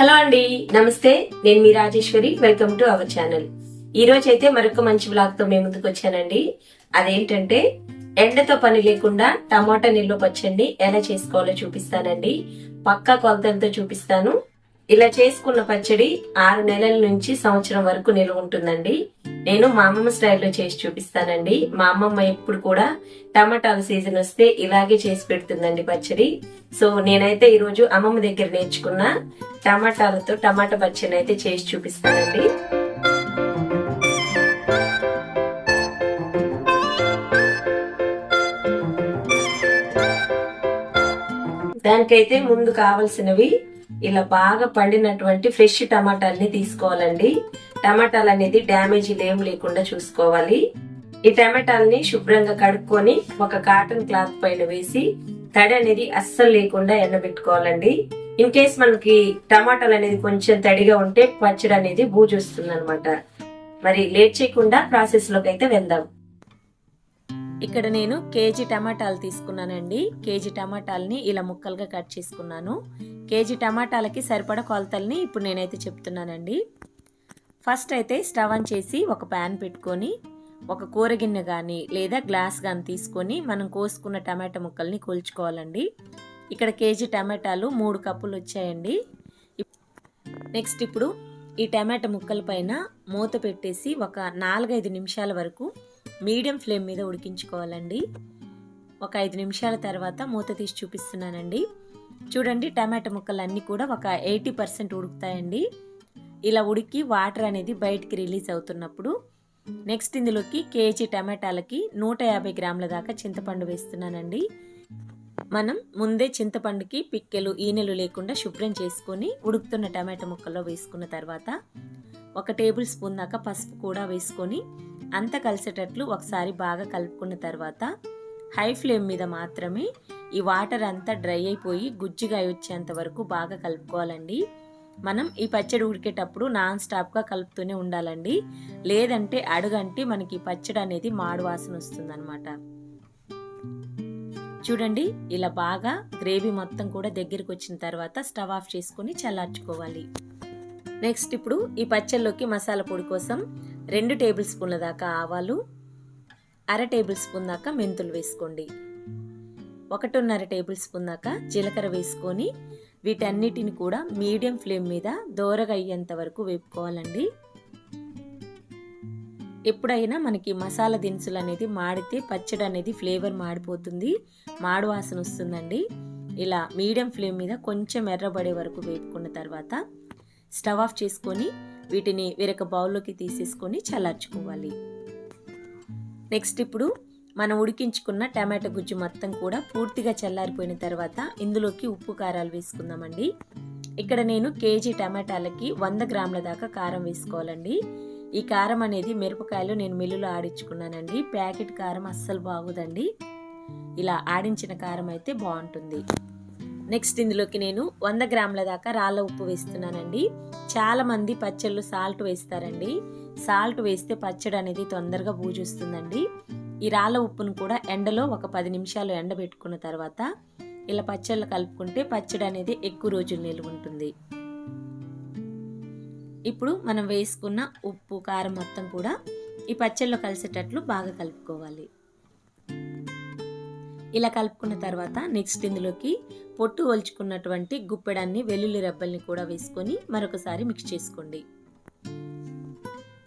Hello అండి నమస్తే. నేను మీ Rajeshwari welcome to our channel. ఈ రోజు అయితే మరొక మంచి బ్లాగ్తో మేము ముందుకు వచ్చానండి. అదేంటంటే ఎండతో పని లేకుండా టమాటా నిల్వ పచ్చడిని ఎలా చేసుకోవాలో చూపిస్తానండి. పక్కా కొలతలతో చూపిస్తాను. ఇలా చేసుకున్న పచ్చడి ఆరు నెలల నుంచి సంవత్సరం వరకు నిల్వ ఉంటుందండి. నేను మా అమ్మమ్మ స్టైల్లో చేసి చూపిస్తానండి. మా అమ్మమ్మ ఎప్పుడు కూడా టమాటాల సీజన్ వస్తే ఇలాగే చేసి పెడుతుందండి పచ్చడి. సో నేనైతే ఈరోజు అమ్మమ్మ దగ్గర నేర్చుకున్న టమాటాలతో టమాటా పచ్చడిని అయితే చేసి చూపిస్తానండి. దానికైతే ముందు కావలసినవి ఇలా బాగా పండినటువంటి ఫ్రెష్ టమాటాలని తీసుకోవాలండి. టమాటాలు అనేది డ్యామేజ్ ఏం లేకుండా చూసుకోవాలి. ఈ టమాటాలని శుభ్రంగా కడుక్కొని ఒక కాటన్ క్లాత్ పైన వేసి తడి అనేది అస్సలు లేకుండా ఎండబెట్టుకోవాలండి. ఇన్ కేస్ మనకి టమాటాలు అనేది కొంచెం తడిగా ఉంటే పచ్చడి అనేది బూజు వస్తుంది అనమాట మరి లేట్ చేయకుండా ప్రాసెస్లోకి అయితే వెళ్దాం. ఇక్కడ నేను కేజీ టమాటాలు తీసుకున్నానండి. కేజీ టమాటాలని ఇలా ముక్కలుగా కట్ చేసుకున్నాను. కేజీ టమాటాలకి సరిపడ కొలతల్ని ఇప్పుడు నేనైతే చెప్తున్నానండి. ఫస్ట్ అయితే స్టవ్ ఆన్ చేసి ఒక ప్యాన్ పెట్టుకొని ఒక కూరగిన్నె కానీ లేదా గ్లాస్ కానీ తీసుకొని మనం కోసుకున్న టమాటా ముక్కల్ని కొల్చుకోవాలండి. ఇక్కడ కేజీ టమాటాలు మూడు కప్పులు వచ్చాయండి. నెక్స్ట్ ఇప్పుడు ఈ టమాటా ముక్కల పైన మూత పెట్టేసి ఒక నాలుగైదు నిమిషాల వరకు మీడియం ఫ్లేమ్ మీద ఉడికించుకోవాలండి. ఒక ఐదు నిమిషాల తర్వాత మూత తీసి చూపిస్తున్నానండి. చూడండి టమాటా ముక్కలు అన్నీ కూడా ఒక ఎయిటీ పర్సెంట్ ఉడుకుతాయండి. ఇలా ఉడికి వాటర్ అనేది బయటికి రిలీజ్ అవుతున్నప్పుడు నెక్స్ట్ ఇందులోకి కేజీ టమాటాలకి నూట యాభై గ్రాముల దాకా చింతపండు వేస్తున్నానండి. మనం ముందే చింతపండుకి పిక్కెలు ఈనెలు లేకుండా శుభ్రం చేసుకొని ఉడుకుతున్న టమాటా ముక్కల్లో వేసుకున్న తర్వాత ఒక టేబుల్ స్పూన్ దాకా పసుపు కూడా వేసుకొని అంత కలిసేటట్లు ఒకసారి బాగా కలుపుకున్న తర్వాత హై ఫ్లేమ్ మీద మాత్రమే ఈ వాటర్ అంతా డ్రై అయిపోయి గుజ్జుగా వచ్చేంత వరకు బాగా కలుపుకోవాలండి. మనం ఈ పచ్చడి ఉడికేటప్పుడు నాన్ స్టాప్గా కలుపుతూనే ఉండాలండి. లేదంటే అడుగంటి మనకి ఈ పచ్చడి అనేది మాడు వాసన వస్తుందన్నమాట. చూడండి ఇలా బాగా గ్రేవీ మొత్తం కూడా దగ్గరికి వచ్చిన తర్వాత స్టవ్ ఆఫ్ చేసుకుని చల్లార్చుకోవాలి. నెక్స్ట్ ఇప్పుడు ఈ పచ్చళ్ళలోకి మసాలా పొడి కోసం రెండు టేబుల్ స్పూన్ల దాకా ఆవాలు అర టేబుల్ స్పూన్ దాకా మెంతులు వేసుకోండి. ఒకటిన్నర టేబుల్ స్పూన్ దాకా జీలకర్ర వేసుకొని వీటన్నిటిని కూడా మీడియం ఫ్లేమ్ మీద దోరగా అయ్యేంత వరకు వేపుకోవాలండి. ఎప్పుడైనా మనకి మసాలా దినుసులు అనేది మాడితే పచ్చడి అనేది ఫ్లేవర్ మాడిపోతుంది మాడు వాసన వస్తుందండి. ఇలా మీడియం ఫ్లేమ్ మీద కొంచెం ఎర్రబడే వరకు వేపుకున్న తర్వాత స్టవ్ ఆఫ్ చేసుకొని వీటిని వేరొక బౌల్లోకి తీసేసుకొని చల్లార్చుకోవాలి. నెక్స్ట్ ఇప్పుడు మనం ఉడికించుకున్న టమాటా గుజ్జు మొత్తం కూడా పూర్తిగా చల్లారిపోయిన తర్వాత ఇందులోకి ఉప్పు కారాలు వేసుకుందామండి. ఇక్కడ నేను కేజీ టమాటాలకి వంద గ్రాముల దాకా కారం వేసుకోవాలండి. ఈ కారం అనేది మిరపకాయలు నేను మిల్లులో ఆడించుకున్నానండి. ప్యాకెట్ కారం అస్సలు బాగుదండి. ఇలా ఆడించిన కారం అయితే బాగుంటుంది. నెక్స్ట్ ఇందులోకి నేను వంద గ్రాముల దాకా రాళ్ళ ఉప్పు వేస్తున్నానండి. చాలా మంది పచ్చళ్ళు సాల్ట్ వేస్తారండి. సాల్ట్ వేస్తే పచ్చడి అనేది తొందరగా బూజుస్తుందండి. ఈ రాళ్ళ ఉప్పును కూడా ఎండలో ఒక పది నిమిషాలు ఎండబెట్టుకున్న తర్వాత ఇలా పచ్చళ్ళు కలుపుకుంటే పచ్చడి అనేది ఎక్కువ రోజులు నిల్వ ఉంటుంది. ఇప్పుడు మనం వేసుకున్న ఉప్పు కారం మొత్తం కూడా ఈ పచ్చళ్ళు కలిసేటట్లు బాగా కలుపుకోవాలి. ఇలా కలుపుకున్న తర్వాత నెక్స్ట్ ఇందులోకి పొట్టు ఒలుచుకున్నటువంటి గుప్పెడాన్ని వెల్లుల్లి రెబ్బల్ని కూడా వేసుకొని మరొకసారి మిక్స్ చేసుకోండి.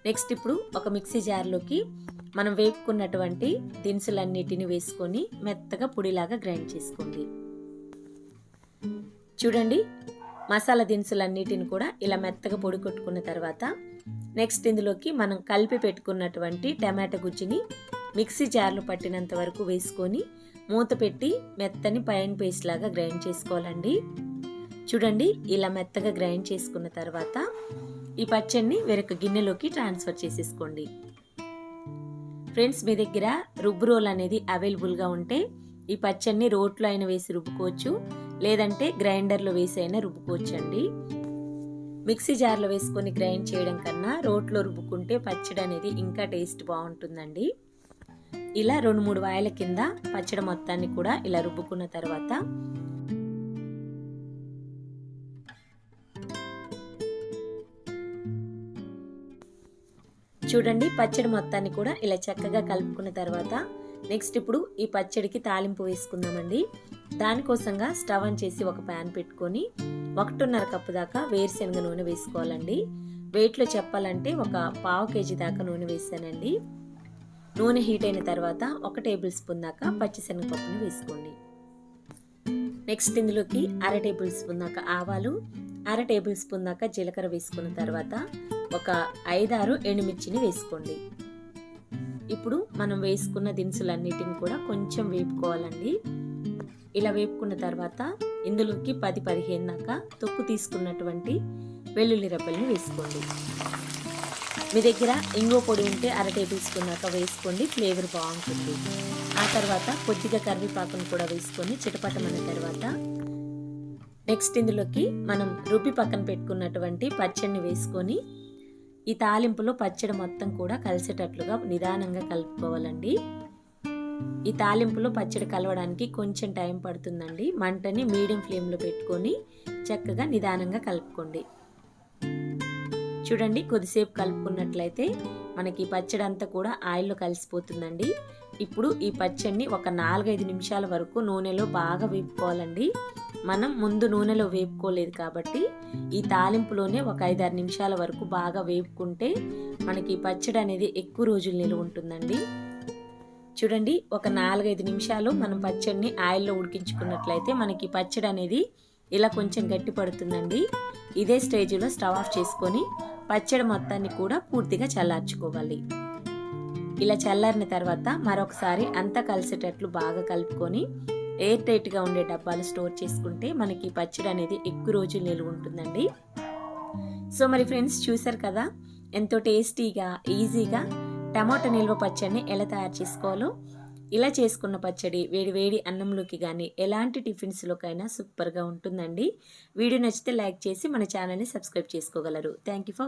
నెక్స్ట్ ఇప్పుడు ఒక మిక్సీ జార్లోకి మనం వేపుకున్నటువంటి దినుసులన్నిటిని వేసుకొని మెత్తగా పొడిలాగా గ్రైండ్ చేసుకోండి. చూడండి మసాలా దినుసులన్నిటిని కూడా ఇలా మెత్తగా పొడి కొట్టుకున్న తర్వాత నెక్స్ట్ ఇందులోకి మనం కలిపి పెట్టుకున్నటువంటి టమాటా గుజ్జుని మిక్సీ జార్లో పట్టినంత వరకు వేసుకొని మూత పెట్టి మెత్తని పైన పేస్ట్ లాగా గ్రైండ్ చేసుకోవాలండి. చూడండి ఇలా మెత్తగా గ్రైండ్ చేసుకున్న తర్వాత ఈ పచ్చడిని వేరొక గిన్నెలోకి ట్రాన్స్ఫర్ చేసేసుకోండి. ఫ్రెండ్స్ మీ దగ్గర రుబ్బు రోల్ అనేది అవైలబుల్గా ఉంటే ఈ పచ్చడిని రోట్లో అయినా వేసి రుబ్బుకోవచ్చు. లేదంటే గ్రైండర్లో వేసి అయినా రుబ్బుకోవచ్చు అండి మిక్సీ జార్లో వేసుకొని గ్రైండ్ చేయడం కన్నా రోట్లో రుబ్బుకుంటే పచ్చడి అనేది ఇంకా టేస్ట్ బాగుంటుందండి. ఇలా రెండు మూడు వాయల కింద పచ్చడి మొత్తాన్ని కూడా ఇలా రుబ్బుకున్న తర్వాత చూడండి పచ్చడి మొత్తాన్ని కూడా ఇలా చక్కగా కలుపుకున్న తర్వాత నెక్స్ట్ ఇప్పుడు ఈ పచ్చడికి తాలింపు వేసుకుందామండి. దానికోసంగా స్టవ్ ఆన్ చేసి ఒక ప్యాన్ పెట్టుకొని ఒకటిన్నర కప్పు దాకా వేరుశనగ నూనె వేసుకోవాలండి. వెయిట్లో చెప్పాలంటే ఒక పావు కేజీ దాకా నూనె వేసానండి. నూనె హీట్ అయిన తర్వాత ఒక టేబుల్ స్పూన్ దాకా పచ్చిశనగపప్పును వేసుకోండి. నెక్స్ట్ ఇందులోకి అర టేబుల్ స్పూన్ దాకా ఆవాలు అర టేబుల్ స్పూన్ దాకా జీలకర్ర వేసుకున్న తర్వాత ఒక ఐదారు ఎండుమిర్చిని వేసుకోండి. ఇప్పుడు మనం వేసుకున్న దినుసులన్నిటిని కూడా కొంచెం వేపుకోవాలండి. ఇలా వేపుకున్న తర్వాత ఇందులోకి పది పదిహేను దాకా తొక్కు తీసుకున్నటువంటి వెల్లుల్లి రెబ్బల్ని వేసుకోండి. మీ దగ్గర ఇంగో పొడి ఉంటే అర టేబుల్ స్పూన్ దాకా వేసుకోండి ఫ్లేవర్ బాగుంటుంది. ఆ తర్వాత కొద్దిగా కరివేపాకును కూడా వేసుకొని చిటపటమైన తర్వాత నెక్స్ట్ ఇందులోకి మనం రుబ్బి పక్కన పెట్టుకున్నటువంటి పచ్చడిని వేసుకొని ఈ తాలింపులో పచ్చడి మొత్తం కూడా కలిసేటట్లుగా నిదానంగా కలుపుకోవాలండి. ఈ తాలింపులో పచ్చడి కలవడానికి కొంచెం టైం పడుతుందండి. మంటని మీడియం ఫ్లేమ్లో పెట్టుకొని చక్కగా నిదానంగా కలుపుకోండి. చూడండి కొద్దిసేపు కలుపుకున్నట్లయితే మనకి పచ్చడి అంతా కూడా ఆయిల్లో కలిసిపోతుందండి. ఇప్పుడు ఈ పచ్చడిని ఒక నాలుగైదు నిమిషాల వరకు నూనెలో బాగా వేపుకోవాలండి. మనం ముందు నూనెలో వేపుకోలేదు కాబట్టి ఈ తాలింపులోనే ఒక ఐదారు నిమిషాల వరకు బాగా వేపుకుంటే మనకి పచ్చడి అనేది ఎక్కువ రోజులు నిలువ ఉంటుందండి. చూడండి ఒక నాలుగైదు నిమిషాలు మనం పచ్చడిని ఆయిల్లో ఉడికించుకున్నట్లయితే మనకి పచ్చడి అనేది ఇలా కొంచెం గట్టి పడుతుందండి ఇదే స్టేజ్లో స్టవ్ ఆఫ్ చేసుకొని పచ్చడి మొత్తాన్ని కూడా పూర్తిగా చల్లార్చుకోవాలి. ఇలా చల్లారిన తర్వాత మరొకసారి అంతా కలిసేటట్లు బాగా కలుపుకొని ఎయిర్ టైట్గా ఉండే డబ్బాలు స్టోర్ చేసుకుంటే మనకి పచ్చడి అనేది ఎక్కువ రోజులు నిలువ ఉంటుందండి. సో మరి ఫ్రెండ్స్ చూసారు కదా? ఎంతో టేస్టీగా ఈజీగా టమాటా నిల్వ పచ్చడిని ఎలా తయారు చేసుకోవాలో ఇలా చేసుకున్న పచ్చడి వేడి వేడి అన్నంలోకి కానీ ఎలాంటి టిఫిన్స్లోకైనా సూపర్గా ఉంటుందండి. వీడియో నచ్చితే లైక్ చేసి మన ఛానల్ని సబ్స్క్రైబ్ చేసుకోగలరు. Thank you for